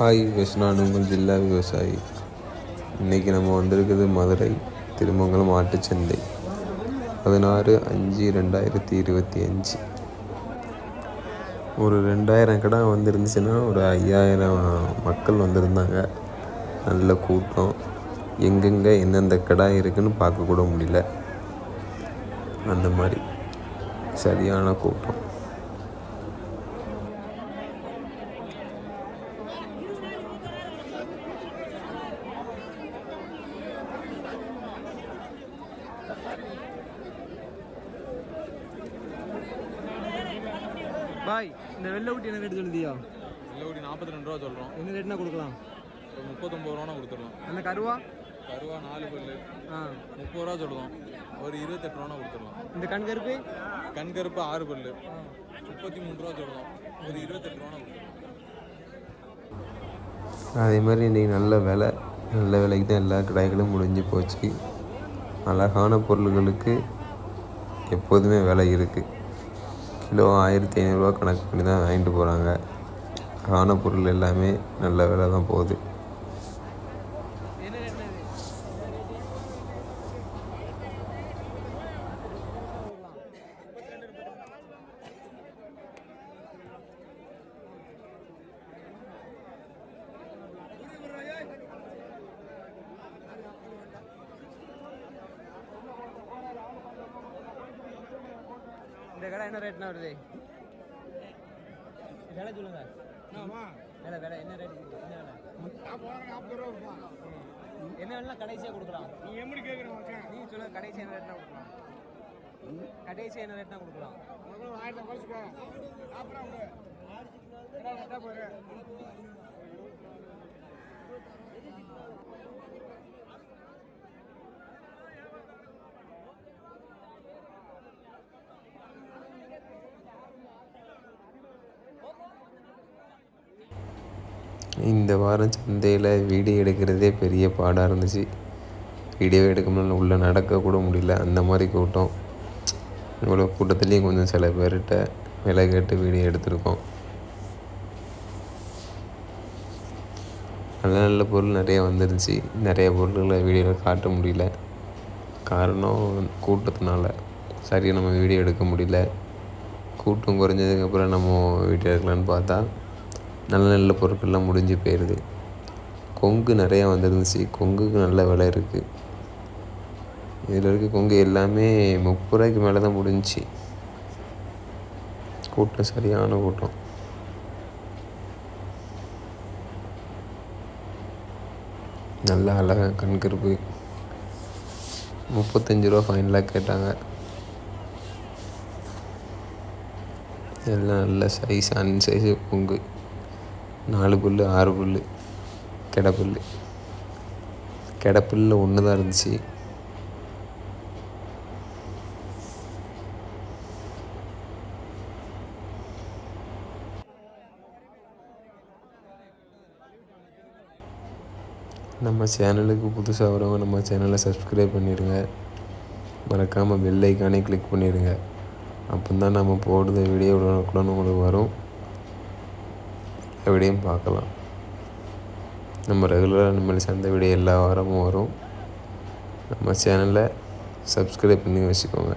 Hi நான் உங்கள் ஜில்லா விவசாயி. இன்றைக்கி நம்ம வந்திருக்கிறது மதுரை திருமங்கலம் ஆட்டுச்சந்தை. பதினாறு அஞ்சு ரெண்டாயிரத்தி இருபத்தி அஞ்சு. ஒரு ரெண்டாயிரம் கடை வந்துருந்துச்சுன்னா ஒரு ஐயாயிரம் மக்கள் வந்திருந்தாங்க. நல்ல கூட்டம். எங்கெங்கே எந்தெந்த கடை இருக்குதுன்னு பார்க்க கூட முடியல. அந்த மாதிரி சரியான கூட்டம் பாய் இந்த வெள்ளை ஊட்டி என்ன ரேட் சொல்லுதியா? வெள்ளை நாற்பத்தி ரெண்டு ரூபா சொல்கிறோம் என்ன ரேட்னா கொடுக்கலாம்? ஒரு முப்பத்தொம்பது ரூபானா கொடுத்துடலாம். அந்த கருவா? கருவா நாலு பல்லு. ஆ. முப்பது ரூபா சொல்லுவோம். ஒரு இருபத்தெட்டு ரூபானா கொடுத்துடலாம். இந்த கண் கருப்பு? கண் கருப்பு ஆறு பல்லு. முப்பத்தி மூணு ரூபா சொல்லுவோம். ஒரு இருபத்தெட்டு ரூபானா கொடுத்துடலாம். அதே மாதிரி இன்றைக்கி நல்ல விலை. நல்ல விலைக்கு தான் எல்லா கடைகளும் முடிஞ்சு போச்சு. அழகான பொருள்களுக்கு எப்போதுமே விலை இருக்குது கிலோ ஆயிரத்தி ஐநூறுரூவா கணக்கு பண்ணி தான் வாங்கிட்டு போகிறாங்க அழகான பொருள் எல்லாமே நல்ல விலை தான் போகுது என்ன ரேட்னா இது இந்த கடை என்ன ரேட்னா வருது? விலை சொல்லுங்க. விலை விலை என்ன ரேட் என்ன வேணா கடைசியாக கொடுக்கலாம். நீ எப்படி கேட்குற நீ சொல்லுங்க கடைசி என்ன ரேட்னா கொடுக்கலாம்? கடைசி என்ன ரேட்னா கொடுக்கலாம்? இந்த வாரம் சந்தையில் வீடியோ எடுக்கிறதே பெரிய பாடாக இருந்துச்சு. வீடியோ எடுக்க முடியல உள்ளே நடக்க கூட முடியல. அந்த மாதிரி கூட்டம். இவ்வளோ கூட்டத்துலேயும் கொஞ்சம் சில பேர்கிட்ட விலை கேட்டு வீடியோ எடுத்திருக்கோம். நல்ல நல்ல பொருள் நிறைய வந்துருந்துச்சு நிறைய பொருள்களை வீடியோவில் காட்ட முடியல. காரணம் கூட்டத்தினால. சரியாக நம்ம வீடியோ எடுக்க முடியல. கூட்டம் குறைஞ்சதுக்கப்புறம் நம்ம வீடியோ எடுக்கலான்னு பார்த்தா நல்ல நல்ல பொருட்கள்லாம் முடிஞ்சு போயிடுது கொங்கு நிறையா வந்துருந்துச்சு. கொங்குக்கு நல்ல விலை இருக்குது இதில் இருக்க கொங்கு எல்லாமே முப்பது ரூபாய்க்கு மேலே தான் முடிஞ்சிச்சு. கூட்டம் சரியான கூட்டம். நல்ல அழகாக கண்கருப்பு முப்பத்தஞ்சு ரூபா ஃபைனலாக கேட்டாங்க. எல்லாம் நல்ல சைஸ் அன் சைஸு கொங்கு. நாலு புல் ஆறு புல் கிடப்புல் கிடப்புல்ல ஒன்று தான் இருந்துச்சு. நம்ம சேனலுக்கு புதுசாக வரவங்க நம்ம சேனலை சப்ஸ்கிரைப் பண்ணிடுங்க. மறக்காமல் பெல் ஐக்கானே கிளிக் பண்ணிடுங்க. அப்போ தான் நம்ம போடுற வீடியோ உடனுக்குடன் உங்களுக்கு வரும். வீடியோயும் பார்க்கலாம். நம்ம ரெகுலராக நம்ம சந்தை வீடியோ எல்லா வாரமும் வரும். நம்ம சேனலை சப்ஸ்கிரைப் பண்ணி வச்சுக்கோங்க.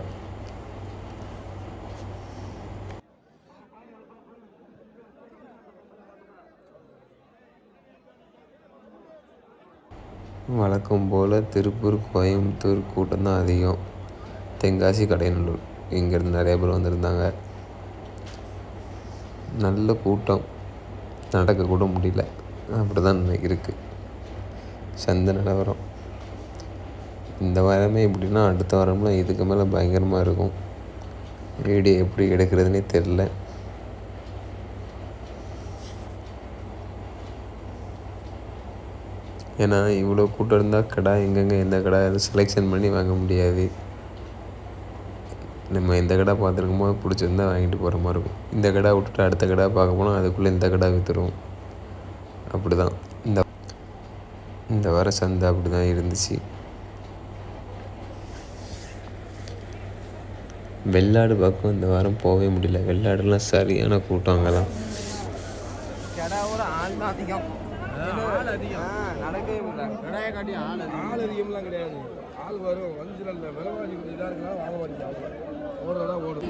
வழக்கம் போல் திருப்பூர் கோயம்புத்தூர் கூட்டம் தான் அதிகம். தென்காசி கடையநல்லூர் இங்கேருந்து நிறைய பேர் வந்திருந்தாங்க. நல்ல கூட்டம். நடக்க கூட முடியல. அப்படி தான் இருக்குது சந்தை நிலவரம். இந்த வாரமே எப்படின்னா அடுத்த வாரம்லாம் இதுக்கு மேலே பயங்கரமாக இருக்கும். வீடியோ எப்படி எடுக்கிறதுனே தெரில ஏன்னா இவ்வளோ கூட்டம் இருந்தால் கடை எங்கெங்கே எந்த கடை செலெக்ஷன் பண்ணி வாங்க முடியாது. நம்ம எந்த கடை பார்த்துருக்கோமோ பிடிச்சிருந்தா வாங்கிட்டு போகிற மாதிரி இருக்கும். இந்த கடை விட்டுட்டு அடுத்த கடை பார்க்க போனால் அதுக்குள்ளே இந்த கடை விற்றுரும் அப்படி தான் இந்த இந்த வார சந்தை அப்படி தான் இருந்துச்சு. வெள்ளாடு பக்கம் இந்த வாரம் போகவே முடியல. வெள்ளாடுலாம் சரியான கூட்டம் அங்கெல்லாம் ஆள் தான் அதிகம் ஆள் அதிகம். நடக்கவே முடியல. கடையை காட்டி ஆள் ஆள் அதிகம்லாம் கிடையாது. ஆள் வரும். வந்து இந்த விலைவாசி இதாக இருக்கலாம் வாங்க மாட்டேங்கிறாங்க ஓடுறதா ஓடும்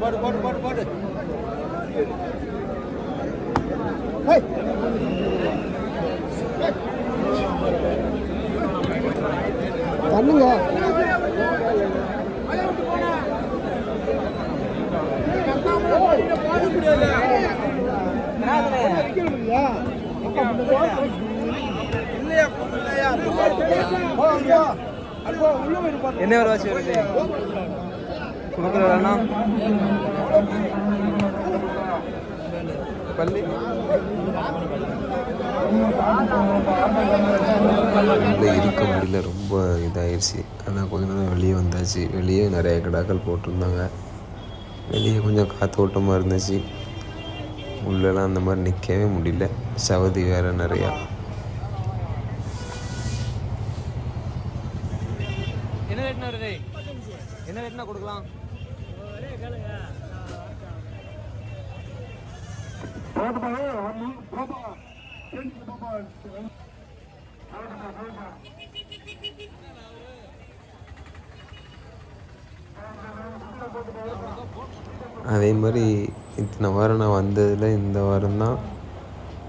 போட்டு போட்டு போட்டு போட்டு என்ன விலைவாசி வருது? கொடுக்குறா பள்ளி இருக்க முடியல ரொம்ப இதாகிடுச்சு ஆனால் கொஞ்ச நேரம் வெளியே வந்தாச்சு. வெளியே நிறைய கிடாக்கள் போட்டிருந்தாங்க. வெளியே கொஞ்சம் காத்தோட்டமாக இருந்துச்சு. உள்ளெல்லாம் அந்த மாதிரி நிற்கவே முடியல. சவதி வேறு நிறையா. என்ன ரேட்னா வருது? என்ன ரேட்னா கொடுக்கலாம்? அதே மாதிரி இத்தனை வாரம் நான் வந்ததில் இந்த வாரம் தான்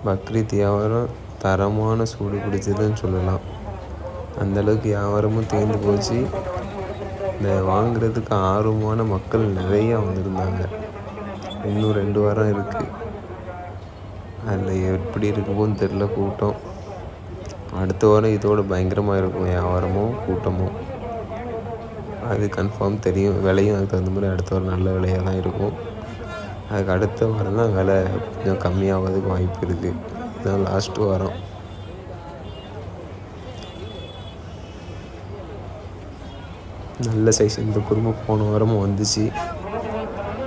பக்ரீத் வியாபாரம் தரமான சூடு பிடிச்சதுன்னு சொல்லலாம். அந்தளவுக்கு வியாபாரமும் தேர்ந்து போச்சு. இந்த வாங்குறதுக்கு ஆர்வமான மக்கள் நிறையா வந்திருந்தாங்க. இன்னும் ரெண்டு வாரம் இருக்குது அதில் எப்படி இருக்குமோன்னு தெரில கூட்டம். அடுத்த வாரம் இதோட பயங்கரமாக இருக்கும் வியாபாரமும் கூட்டமும். அது கன்ஃபார்ம் தெரியும் விலையும் அதுக்கு தகுந்த மாதிரி அடுத்த வாரம் நல்ல விலையாக தான் இருக்கும். அதுக்கு அடுத்த வாரம் தான் விலை கொஞ்சம் கம்மியாகிறதுக்கு வாய்ப்பு இருக்குது இதுதான் லாஸ்ட்டு வாரம். நல்ல சைஸ் இந்த குடும்பம் போன வாரமும் வந்துச்சு.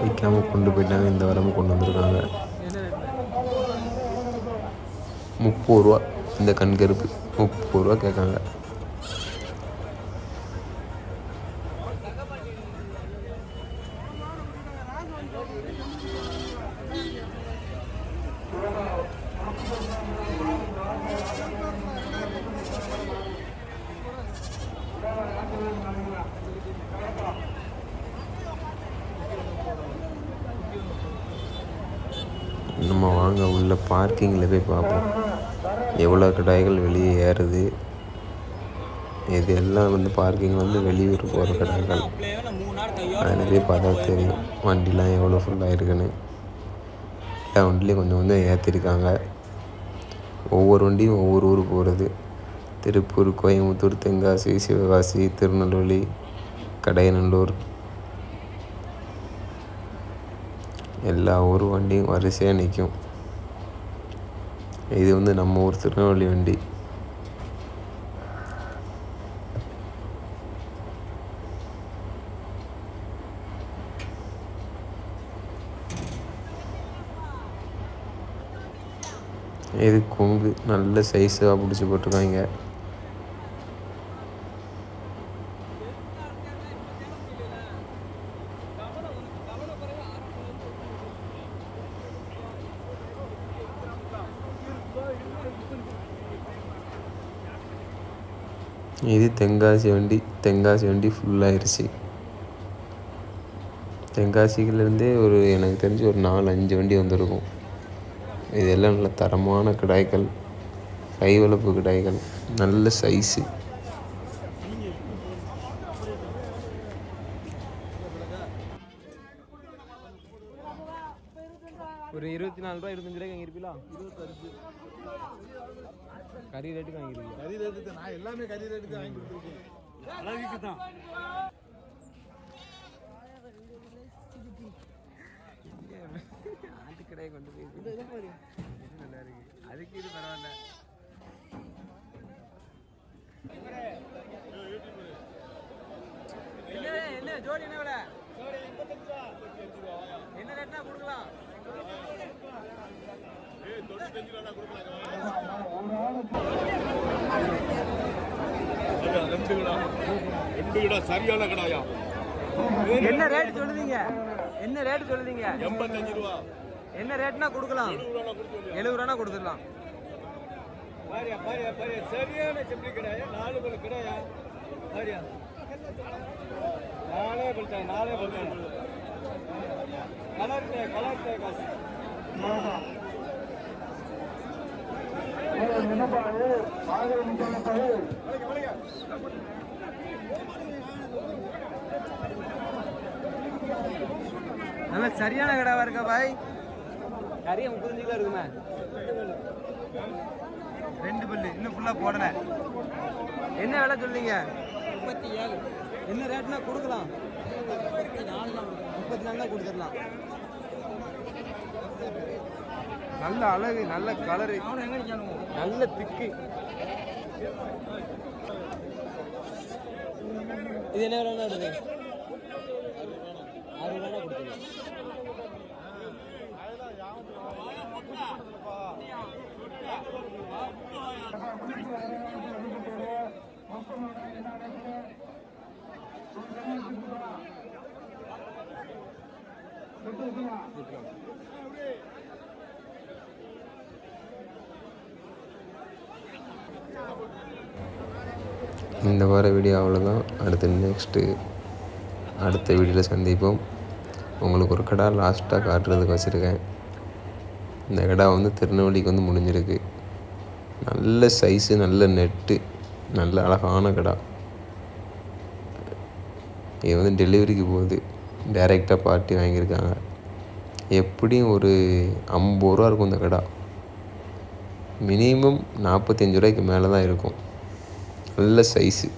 விற்காம கொண்டு போயிட்டாங்க இந்த வாரமும் கொண்டு வந்திருக்காங்க. முப்பது ரூபா இந்த கண்கருப்பு முப்பது ரூபா கேட்காங்க. நம்ம வாங்க உள்ள பார்க்கிங்கில் போய் பார்ப்போம். எவ்வளோ கடாய்கள் வெளியே ஏறுது? இது எல்லாம் வந்து பார்க்கிங் வந்து வெளியூர் போகிற கடைகள். அதில் போய் பார்த்தா தெரியும். வண்டிலாம் எவ்வளோ ஃபுல்லாக இருக்குன்னு. எல்லா வண்டிலையும் கொஞ்சம் கொஞ்சம் ஏற்றிருக்காங்க ஒவ்வொரு வண்டியும் ஒவ்வொரு ஊர் போகிறது திருப்பூர் கோயம்புத்தூர் தென்காசி சிவகாசி திருநெல்வேலி கடையநல்லூர் எல்லா ஊர் வண்டியும் வரிசையாக நிற்கும் இது வந்து நம்ம ஊர் திருநெல்வேலி வண்டி. இது கொங்கு. நல்ல சைஸாக பிடிச்சி போட்டிருக்காங்க இது தென்காசி வண்டி தென்காசி வண்டி ஃபுல்லாகிருச்சு தென்காசிலேருந்தே ஒரு எனக்கு தெரிஞ்சு ஒரு நாலு அஞ்சு வண்டி வந்திருக்கும். இதெல்லாம் நல்ல தரமான கிடாய்கள் கைவளப்பு கிடாய்கள் நல்ல சைஸு ஒரு இருபத்தி நாலு ரூபா இருபத்தஞ்சு ரூபாய்க்கு வாங்கியிருப்பீங்களா கறி ரேட்டுக்கு வாங்கியிருக்கீங்க கறி ரேட்டு நான் எல்லாமே கறி ரேட்டுக்கு வாங்கி கொடுத்துருக்கேன். ஆட்டு கடையை கொண்டு போய் நல்லா இருக்கு. அதுக்கு இது பரவாயில்ல. என்ன என்ன ஜோடி என்ன விலை? என்ன ரேட்னா கொடுக்கலாம்? ரெண்டு கிடா ரெண்டு சரியான கிடாயா என்ன ரேட் சொல்லுதீங்க? என்ன ரேட் சொல்லுதீங்க? எண்பத்தஞ்சு ரூபா என்ன ரேட்னா கொடுக்கலாம். எழுபது ரூபா கொடுத்துடலாம். பாரியா பாரியா பாரியா. சரியான செம்பி கிடாயா நாலு பல் கிடாயா பாரியா. நாலே பல்ட்டாங்க நாலே பல்ட்டாங்க கலர் டே கலர் டே காசு. நல்ல சரியான கடாவா இருக்கா பாய்? கறிய முப்பத்தஞ்சு கிலோ இருக்குமே. ரெண்டு பல்லு இன்னும் ஃபுல்லா போடல. என்ன விலை சொல்றீங்க? முப்பத்தி ஏழு. என்ன ரேட்னா கொடுக்கலாம். முப்பத்தி நாலு தான் கொடுத்துடலாம். நல்ல அழகு நல்ல கலரு நல்ல திக்கு. இது என்ன வருது? அறுபது ரூபா கொடுத்துருங்க இந்த வார வீடியோ அவ்வளோதான் அடுத்து நெக்ஸ்ட்டு அடுத்த வீடியோவில் சந்திப்போம். உங்களுக்கு ஒரு கடை லாஸ்ட்டாக காட்டுறதுக்கு வச்சுருக்கேன். இந்த கடை வந்து திருநெல்வேலிக்கு வந்து முடிஞ்சிருக்கு. நல்ல சைஸு நல்ல நெட்டு நல்ல அழகான கடா. இது வந்து டெலிவரிக்கு போகுது. டைரெக்டாக பார்ட்டி வாங்கியிருக்காங்க. எப்படியும் ஒரு ஐம்பது ரூபா இருக்கும் இந்த கடை? மினிமம் நாற்பத்தஞ்சு ரூபாய்க்கு மேலே தான் இருக்கும். நல்ல சைஸு